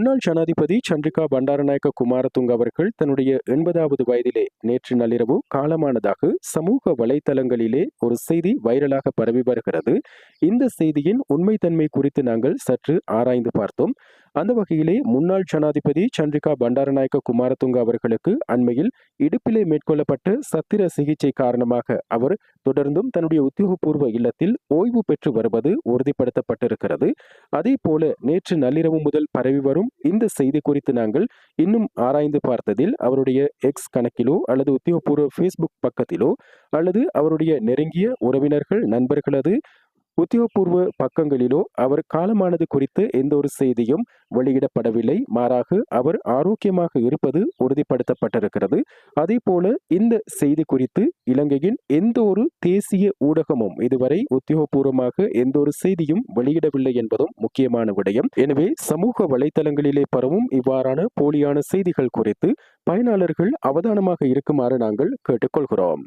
முன்னாள் ஜனாதிபதி சந்திரிகா பண்டாரநாயக்க குமாரதுங் அவர்கள் தன்னுடைய எண்பதாவது வயதிலே நேற்று நள்ளிரவு காலமானதாக சமூக வலைதளங்களிலே ஒரு செய்தி வைரலாக பரவி வருகிறது. இந்த செய்தியின் உண்மைத்தன்மை குறித்து நாங்கள் சற்று ஆராய்ந்து பார்த்தோம். அந்த வகையிலே முன்னாள் ஜனாதிபதி சந்திரிகா பண்டாரநாயக்க குமாரதுங்க அவர்களுக்கு அண்மையில் இடுப்பிலே மேற்கொள்ளப்பட்ட சத்திர சிகிச்சை காரணமாக அவர் தொடர்ந்தும் தன்னுடைய உத்தியோகபூர்வ இல்லத்தில் ஓய்வு பெற்று வருவது உறுதிப்படுத்தப்பட்டிருக்கிறது. அதே போல நேற்று நள்ளிரவு முதல் பரவி வரும் இந்த செய்தி குறித்து நாங்கள் இன்னும் ஆராய்ந்து பார்த்ததில் அவருடைய எக்ஸ் கணக்கிலோ அல்லது உத்தியோகபூர்வ ஃபேஸ்புக் பக்கத்திலோ அல்லது அவருடைய நெருங்கிய உறவினர்கள் நண்பர்களது உத்தியோகபூர்வ பக்கங்களிலோ அவர் காலமானது குறித்து எந்த ஒரு செய்தியும் வெளியிடப்படவில்லை. மாறாக அவர் ஆரோக்கியமாக இருப்பது உறுதிப்படுத்தப்பட்டிருக்கிறது. அதே போல இந்த செய்தி குறித்து இலங்கையின் எந்த ஒரு தேசிய ஊடகமும் இதுவரை உத்தியோகபூர்வமாக எந்த ஒரு செய்தியும் வெளியிடவில்லை என்பதும் முக்கியமான விடயம். எனவே சமூக வலைதளங்களிலே பரவும் இவ்வாறான போலியான செய்திகள் குறித்து பயனாளர்கள் அவதானமாக இருக்குமாறு நாங்கள் கேட்டுக்கொள்கிறோம்.